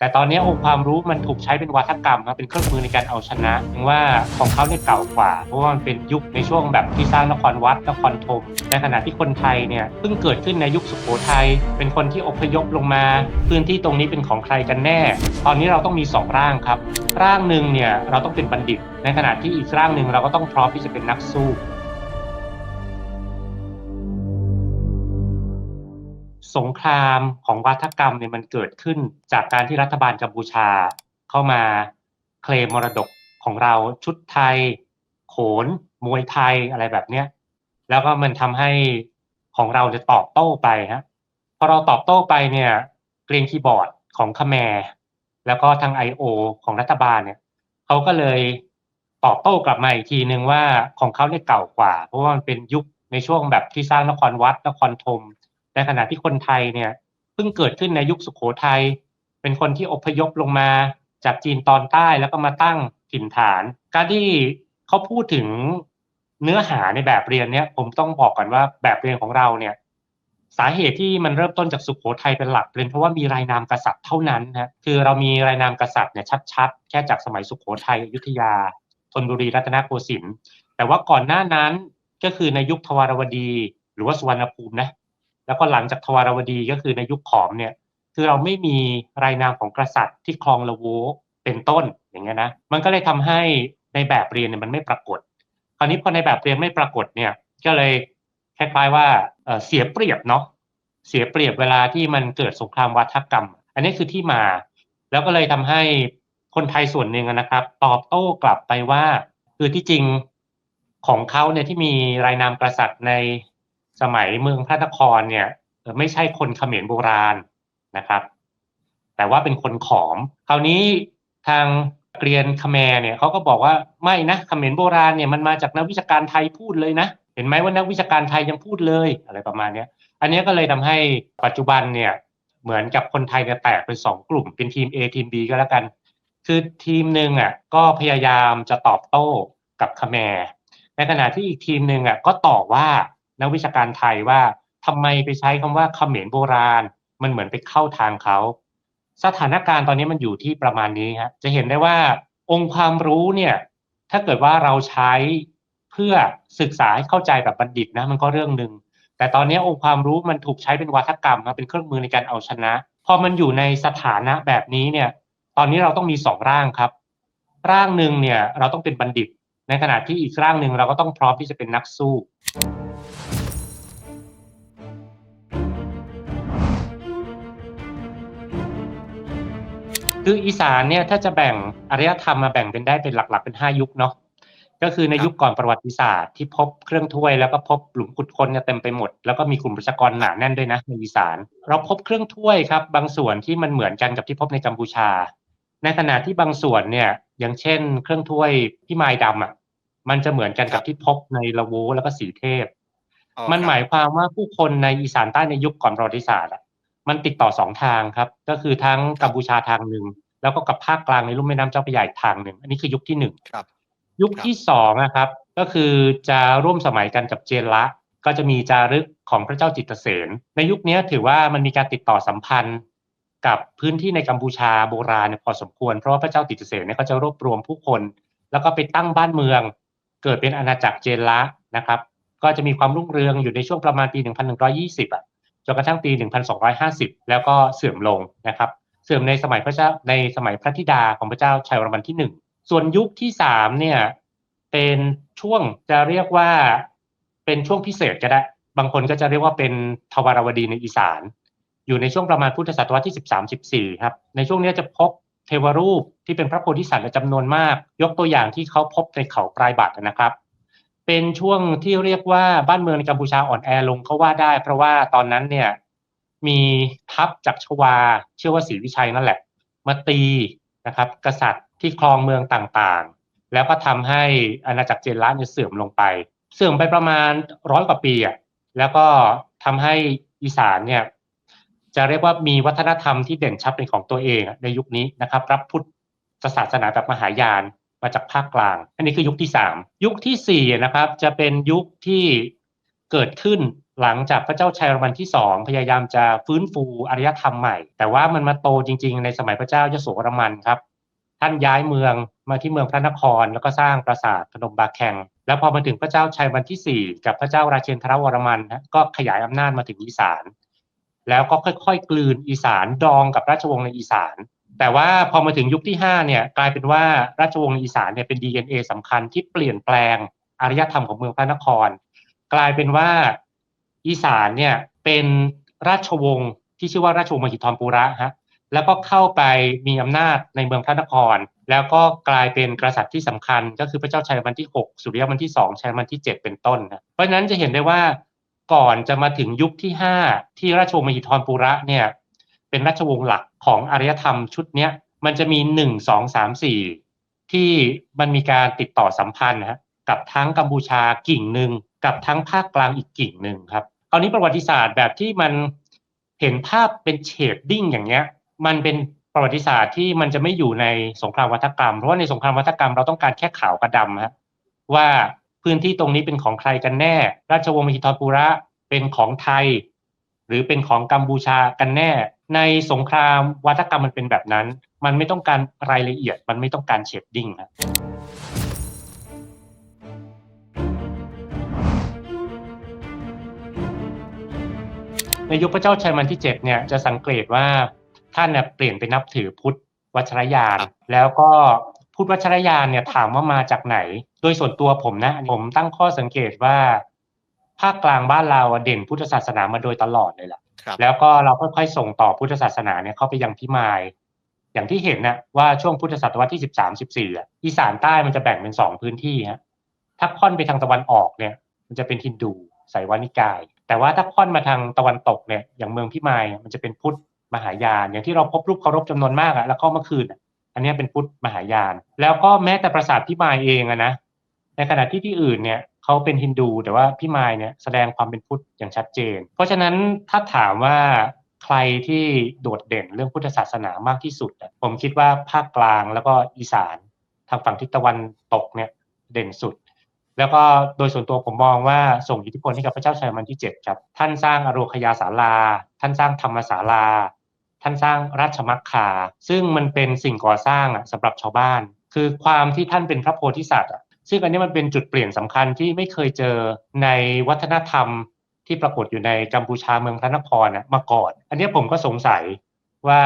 แต่ตอนนี้องค์ความรู้มันถูกใช้เป็นวัฒกรรมครับเป็นเครื่องมือในการเอาชนะถึงว่าของเขาเนี่ยเก่ากว่า เพราะว่ามันเป็นยุคในช่วงแบบที่สร้างนครวัดนครธมในขณะที่คนไทยเนี่ยเพิ่งเกิดขึ้นในยุคสุโขทัยเป็นคนที่อพยพลงมา พื้นที่ตรงนี้เป็นของใครกันแน่ ตอนนี้เราต้องมีสองร่างครับ ร่างหนึ่งเนี่ยเราต้องเป็นบัณฑิต ในขณะที่อีกร่างหนึ่งเราก็ต้องพร้อมที่จะเป็นนักสู้ สงครามของวัฒกรรมเนี่ยมันเกิดขึ้นจากการที่รัฐบาลกัมพูชาเข้ามาเคลมมรดกของเราชุดไทย โขน มวยไทยอะไรแบบเนี้ยแล้วก็มันทำให้ของเราจะตอบโต้ไปฮะพอเราตอบโต้ไปเนี่ยเกรียนคีย์บอร์ดของคแมร์แล้วก็ทาง I.O. ของรัฐบาลเนี่ยเขาก็เลยตอบโต้กลับมาอีกทีนึงว่าของเขาเนี่ยเก่ากว่า เพราะว่ามันเป็นยุคในช่วงแบบที่สร้างนครวัดนครธม ในขณะที่คนไทยเนี่ยเพิ่งเกิดขึ้นในยุคสุขโขทัยเป็นคนที่อพยพลงมาจากจีนตอนใต้แล้วก็มาตั้งถิ่นฐาน การที่เขาพูดถึงเนื้อหาในแบบเรียนเนี่ย ผมต้องบอกก่อนว่าแบบเรียนของเราเนี่ย สาเหตุที่มันเริ่มต้นจากสุขโขทัยเป็นหลักเป็นเพราะว่ามีรายนามกษัตริย์เท่านั้นนะคือเรามีรายนามกษัตริย์เนี่ยชัดๆ แค่จากสมัยสุขโขทัยอยุธยาธนบุรีรัตนโกสินทร์แต่ว่าก่อนหน้านั้นก็คือในยุคทวารวดี หรือว่าสุวรรณภูมินะ แล้วก็หลังจากทวารวดีก็คือในยุคขอมเนี่ยคือเราไม่มีรายนามของกษัตริย์ที่ครองละโวเป็นต้นอย่างเงี้ยนะมันก็เลยทำให้ในแบบเรียนเนี่ยมันไม่ปรากฏ คราวนี้พอในแบบเรียนไม่ปรากฏเนี่ยก็เลยคล้ายๆว่าเสียเปรียบเนาะเสียเปรียบเวลาที่มันเกิดสงครามวัฒกรรม อันนี้คือที่มา แล้วก็เลยทำให้คนไทยส่วนหนึ่งนะครับ ตอบโต้กลับไปว่า คือที่จริงของเขาเนี่ยที่มีรายนามกษัตริย์ใน สมัยเมืองพระนครเนี่ยไม่ใช่คนเขมรโบราณนะครับ แต่ว่าเป็นคนขอม คราวนี้ทางเกรียนคแมรเนี่ยเขาก็บอกว่าไม่นะเขมรโบราณเนี่ยมันมาจากนักวิชาการไทยพูดเลยนะ เห็นไหมว่านักวิชาการไทยยังพูดเลยอะไรประมาณนี้อันนี้ก็เลยทำให้ปัจจุบันเนี่ยเหมือนกับคนไทยเนี่ยแตกเป็นสองกลุ่ม เป็นทีม A ทีม B ก็แล้วกัน คือทีมหนึ่งอะก็พยายามจะตอบโต้กับคแมรในขณะที่อีกทีมหนึ่งอะก็ต่อว่า นักวิชาการไทยว่าทำไมไปใช้คำว่าเขมรโบราณ มันเหมือนไปเข้าทางเขาสถานการณ์ตอนนี้มันอยู่ที่ประมาณนี้ครับจะเห็นได้ว่าองค์ความรู้เนี่ย ถ้าเกิดว่าเราใช้เพื่อศึกษาให้เข้าใจแบบบัณฑิตนะ มันก็เรื่องหนึ่งแต่ตอนนี้องค์ความรู้มันถูกใช้เป็นวัฒกรรมเป็นเครื่องมือในการเอาชนะ พอมันอยู่ในสถานะแบบนี้เนี่ย ตอนนี้เราต้องมีสองร่างครับ ร่างหนึ่งเนี่ยเราต้องเป็นบัณฑิต ในขณะที่อีกร่างหนึ่งเราก็ต้องพร้อมที่จะเป็นนักสู้ คืออีสานเนี่ยถ้าจะแบ่งอารยธรรมมาแบ่งเป็นได้เป็นหลัก ๆ เป็นห้ายุคเนาะก็คือในยุคก่อนประวัติศาสตร์ที่พบเครื่องถ้วยแล้วก็พบหลุมขุดค้นเนี่ยเต็มไปหมด แล้วก็มีกลุ่มประชากรหนาแน่นด้วยนะในอีสาน เราพบเครื่องถ้วยครับ บางส่วนที่มันเหมือนกันกับที่พบในกัมพูชา ในขณะที่บางส่วนเนี่ยอย่างเช่น เครื่องถ้วยพี่ไม้ดำอะมันจะเหมือนกันกับที่พบในละโวแล้วก็สีเทพ มันหมายความว่าผู้คนในอีสานใต้ในยุคก่อนประวัติศาสตร์อะ มันติดต่อสองทางครับ ก็คือทั้งกัมพูชาทางหนึ่งแล้วก็กับภาคกลางในลุ่มแม่น้ำเจ้าพระยาอีกทางหนึ่ง อันนี้คือยุคที่หนึ่งยุคที่สองนะครับ ก็คือจะร่วมสมัยกันกับเจนละ ก็จะมีจารึกของพระเจ้าจิตเสนในยุคนี้ถือว่ามันมีการติดต่อสัมพันธ์กับพื้นที่ในกัมพูชาโบราณพอสมควรเพราะว่าพระเจ้าจิตเสนเนี่ยเขาจะรวบรวมผู้คน แล้วก็ไปตั้งบ้านเมือง เกิดเป็นอาณาจักรเจนละนะครับ ก็จะมีความรุ่งเรืองอยู่ในช่วงประมาณปี 1120อะ จนกระทั่งปี 1250 แล้วก็เสื่อมลงนะครับ เสื่อมในสมัยพระเจ้าในสมัยพระธิดาของพระเจ้าชัยวรมันที่หนึ่งส่วนยุคที่สามเนี่ยเป็นช่วงจะเรียกว่าเป็นช่วงพิเศษก็ได้ บางคนก็จะเรียกว่าเป็นทวารวดีในอีสาน อยู่ในช่วงประมาณพุทธศตวรรษที่ 13 14 ครับ ในช่วงนี้จะพบเทวรูปที่เป็นพระโพธิสัตว์จำนวนมาก ยกตัวอย่างที่เขาพบในเขาปลายบัตนะครับ เป็นช่วงที่เรียกว่าบ้านเมืองในกัมพูชาอ่อนแอลงเขาว่าได้ เพราะว่าตอนนั้นเนี่ยมีทัพจากชวาเชื่อว่าศรีวิชัยนั่นแหละ มาตีนะครับ กษัตริย์ที่ครองเมืองต่างๆ แล้วก็ทำให้อาณาจักรเจนละเนี่ยเสื่อมลงไป เสื่อมไปประมาณร้อยกว่าปีอะแล้วก็ทำให้อีสานเนี่ยจะเรียกว่ามีวัฒนธรรมที่เด่นชัดเป็นของตัวเองในยุคนี้นะครับ รับพุทธศาสนาแบบมหายาน มาจากภาคกลาง อันนี้คือยุคที่สามยุคที่สี่นะครับ จะเป็นยุคที่เกิดขึ้นหลังจากพระเจ้าชัยรมันที่สองพยายามจะฟื้นฟูอารยธรรมใหม่ แต่ว่ามันมาโตจริง ๆ ในสมัยพระเจ้ายโสวรมันครับ ท่านย้ายเมืองมาที่เมืองพระนคร แล้วก็สร้างปราสาทพนมบาแข่งแล้วพอมาถึงพระเจ้าชัยวันที่ 4 กับพระเจ้าราเชนทรวรมันก็ขยายอำนาจมาถึงอีสาน แล้วก็ค่อยๆ กลืนอีสานดองกับราชวงศ์ในอีสาน แต่ว่าพอมาถึงยุคที่ 5 เนี่ยกลายเป็นว่าราชวงศ์ในอีสานเนี่ยเป็น DNA สำคัญที่เปลี่ยนแปลงอารยธรรมของเมืองพระนคร กลายเป็นว่าอีสานเนี่ยเป็นราชวงศ์ที่ชื่อว่าราชวงศ์มหิธรปุระฮะแล้วก็เข้าไปมีอำนาจในเมืองพระนคร แล้วก็กลายเป็นกษัตริย์ที่สำคัญ ก็คือพระเจ้าชัยมันที่ 6 สุริยะมันที่ 2 ชัยมันที่ 7 เป็นต้นนะเพราะฉะนั้นจะเห็นได้ว่าก่อนจะมาถึงยุคที่ 5 ที่ราชวงศ์มหิธรปุระเนี่ย เป็นราชวงศ์หลักของอารยธรรมชุดเนี้ยมันจะมี1 2 3 4ที่มันมีการติดต่อสัมพันธ์นะฮะกับทั้งกัมพูชากิ่งหนึ่งกับทั้งภาคกลางอีกกิ่งหนึ่งครับคราวนี้ประวัติศาสตร์แบบที่มันเห็นภาพเป็นเฉดดิ้งอย่างเงี้ยมันเป็นประวัติศาสตร์ที่มันจะไม่อยู่ในสงครามวัฒกรรม เพราะว่าในสงครามวัฒกรรมเราต้องการแค่ขาวกับดำฮะว่าพื้นที่ตรงนี้เป็นของใครกันแน่ ราชวงศ์มหิธรปุระเป็นของไทย หรือเป็นของกัมพูชากันแน่ ในสงครามวัฒกรรมมันเป็นแบบนั้น มันไม่ต้องการรายละเอียด มันไม่ต้องการเชดดิ้งครับในยุคพระเจ้าชัยมันที่7เนี่ยจะสังเกตว่าท่านเนี่ยเปลี่ยนไปนับถือพุทธวัชรยาน แล้วก็พุทธวัชรยานเนี่ยถามว่ามาจากไหน โดยส่วนตัวผมนะผมตั้งข้อสังเกตว่า ภาคกลางบ้านเราเด่นพุทธศาสนามาโดยตลอดเลยล่ะครับแล้วก็เราค่อยๆส่งต่อพุทธศาสนาเนี่ยเข้าไปยังพิมาย อย่างที่เห็นนะว่าช่วงพุทธศตวรรษที่13 14อะอีสานใต้มันจะแบ่งเป็นสองพื้นที่ฮะถ้าค่อนไปทางตะวันออกเนี่ย มันจะเป็นฮินดูไสยวานิกาย แต่ว่าถ้าค่อนมาทางตะวันตกเนี่ยอย่างเมืองพิมายมันจะเป็นพุทธมหายาน อย่างที่เราพบรูปเคารพจำนวนมากอะแล้วก็เมื่อคืนอะอันเนี้ยเป็นพุทธมหายาน แล้วก็แม้แต่ปราสาทพิมายเองอะนะในขณะที่ที่อื่นเนี่ย เขาเป็นฮินดูแต่ว่าพิมายเนี่ยแสดงความเป็นพุทธอย่างชัดเจน เพราะฉะนั้นถ้าถามว่าใครที่โดดเด่นเรื่องพุทธศาสนามากที่สุด ผมคิดว่าภาคกลางแล้วก็อีสานทางฝั่งทิศตะวันตกเนี่ยเด่นสุด แล้วก็โดยส่วนตัวผมมองว่าส่งอิทธิพลให้กับพระเจ้าชัยมันที่ 7 ครับ ท่านสร้างอโรคยาศาลา ท่านสร้างธรรมศาลา ท่านสร้างราชมักคา ซึ่งมันเป็นสิ่งก่อสร้างอะสำหรับชาวบ้าน คือความที่ท่านเป็นพระโพธิสัตว์อะ ซึ่งอันนี้มันเป็นจุดเปลี่ยนสำคัญที่ไม่เคยเจอในวัฒนธรรมที่ปรากฏอยู่ในกัมพูชาเมืองพระนครมาก่อน อันนี้ผมก็สงสัยว่า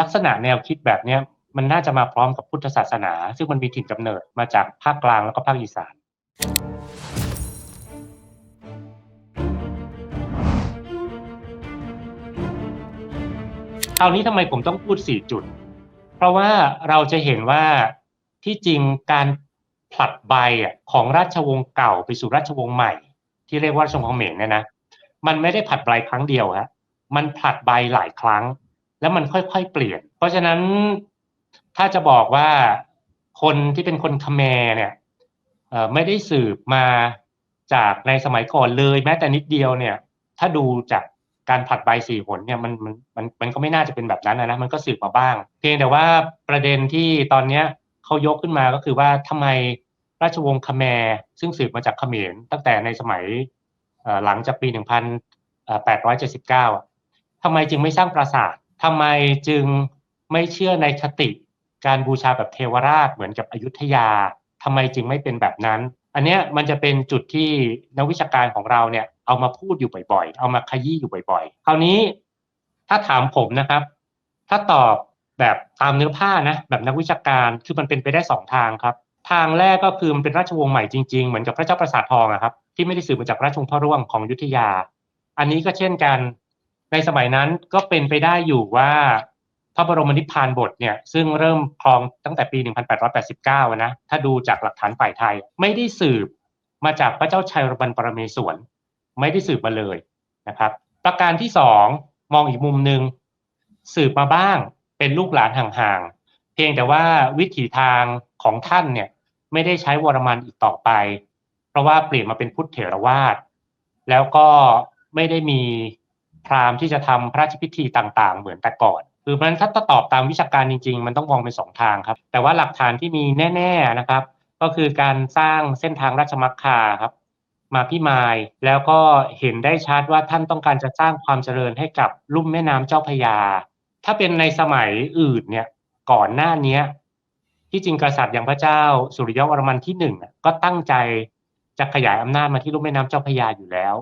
ลักษณะแนวคิดแบบนี้มันน่าจะมาพร้อมกับพุทธศาสนา ซึ่งมันมีถิ่นกำเนิดมาจากภาคกลางแล้วก็ภาคอีสานคราวนี้ทำไมผมต้องพูด 4 จุด เพราะว่าเราจะเห็นว่าที่จริงการ ผลัดใบอะของราชวงศ์เก่าไปสู่ราชวงศ์ใหม่ ที่เรียกว่าราชวงศ์เขมรเนี่ยนะมันไม่ได้ผลัดใบครั้งเดียวฮะมันผลัดใบหลายครั้ง แล้วมันค่อยๆเปลี่ยน เพราะฉะนั้นถ้าจะบอกว่าคนที่เป็นคนคแมเนี่ยเอ่อไม่ได้สืบมาจากในสมัยก่อนเลยแม้แต่นิดเดียวเนี่ย ถ้าดูจากการผลัดใบสี่หนเนี่ยมันมันมันมันก็ไม่น่าจะเป็นแบบนั้นนะมันก็สืบมาบ้าง เพียงแต่ว่าประเด็นที่ตอนเนี้ยเขายกขึ้นมาก็คือว่าทำไม ราชวงศ์คแมร์ซึ่งสืบมาจากเขมรตั้งแต่ในสมัยหลังจากปี 1879อะทำไมจึงไม่สร้างปราสาททำไมจึงไม่เชื่อในคติการบูชาแบบเทวราชเหมือนกับอยุธยาทำไมจึงไม่เป็นแบบนั้น อันเนี้ยมันจะเป็นจุดที่นักวิชาการของเราเนี่ยเอามาพูดอยู่บ่อยๆ เอามาขยี้อยู่บ่อยๆ คราวนี้ถ้าถามผมนะครับ ถ้าตอบแบบตามเนื้อผ้านะแบบนักวิชาการคือมันเป็นไปได้สองทางครับ ทางแรกก็คือมันเป็นราชวงศ์ใหม่จริงๆ เหมือนกับพระเจ้าประสาททองอะครับที่ไม่ได้สืบมาจากราชวงศ์พ่อร่วงของยุทธยา อันนี้ก็เช่นกันในสมัยนั้นก็เป็นไปได้อยู่ว่าพระบรมนิพพานบทเนี่ยซึ่งเริ่มครองตั้งแต่ปี 1889 นะถ้าดูจากหลักฐานฝ่ายไทย ไม่ได้สืบมาจากพระเจ้าชัยรบันปรเมศวรไม่ได้สืบมาเลยนะครับ ประการที่สองมองอีกมุมหนึ่งสืบมาบ้างเป็นลูกหลานห่างๆเพียงแต่ว่าวิถีทางของท่านเนี่ย ไม่ได้ใช้วรมันอีกต่อไป เพราะว่าเปลี่ยนมาเป็นพุทธเถรวาท แล้วก็ไม่ได้มีพราหมณ์ที่จะทำพระราชพิธีต่างๆ เหมือนแต่ก่อน คือมันถ้าตอบตามวิชาการจริง ๆ มันต้องมองเป็นสองทางครับ แต่ว่าหลักฐานที่มีแน่ๆนะครับ ก็คือการสร้างเส้นทางราชมักคาครับ มาพิมายแล้วก็เห็นได้ชัดว่าท่านต้องการจะสร้างความเจริญให้กับลุ่มแม่น้ำเจ้าพยา ถ้าเป็นในสมัยอื่นเนี่ยก่อนหน้าเนี้ย ที่จริงกษัตริย์อย่างพระเจ้าสุริยวรมันที่หนึ่งอะก็ตั้งใจจะขยายอำนาจมาที่ลุ่มแม่น้ำเจ้าพระยาอยู่แล้ว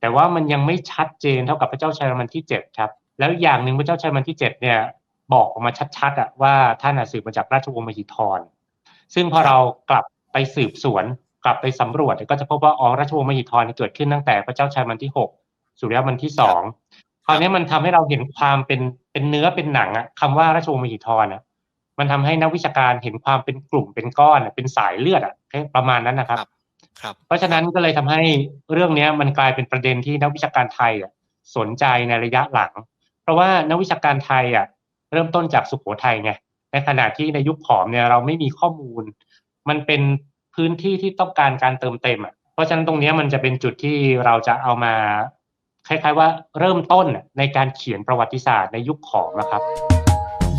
แต่ว่ามันยังไม่ชัดเจนเท่ากับพระเจ้าชัยวรมันที่เจ็ดครับ แล้วอย่างหนึ่งพระเจ้าชัยวรมันที่เจ็ดเนี่ยบอกออกมาชัดๆอะว่าท่านอะสืบมาจากราชวงศ์มหิธร ซึ่งพอเรากลับไปสืบสวนกลับไปสำรวจเนี่ยก็จะพบว่าอ๋อราชวงศ์มหิธรเนี่ยเกิดขึ้นตั้งแต่พระเจ้าชัยวรมันที่หกสุริยวรมันที่สองคราวนี้มันทำให้เราเห็นความเป็นเป็นเนื้อเป็นหนังอะคำว่าราชวงศ์มหิธรอะ มันทำให้นักวิชาการเห็นความเป็นกลุ่มเป็นก้อนอะเป็นสายเลือดอะประมาณนั้นนะครับ ครับครับเพราะฉะนั้นก็เลยทำให้เรื่องเนี้ยมันกลายเป็นประเด็นที่นักวิชาการไทยอะสนใจในระยะหลัง เพราะว่านักวิชาการไทยอะเริ่มต้นจากสุโขทัยไงในขณะที่ในยุคขอมเนี่ยเราไม่มีข้อมูล มันเป็นพื้นที่ที่ต้องการการเติมเต็มอะเพราะฉะนั้นตรงเนี้ยมันจะเป็นจุดที่เราจะเอามาคล้ายๆว่าเริ่มต้นน่ะในการเขียนประวัติศาสตร์ในยุคขอมนะครับ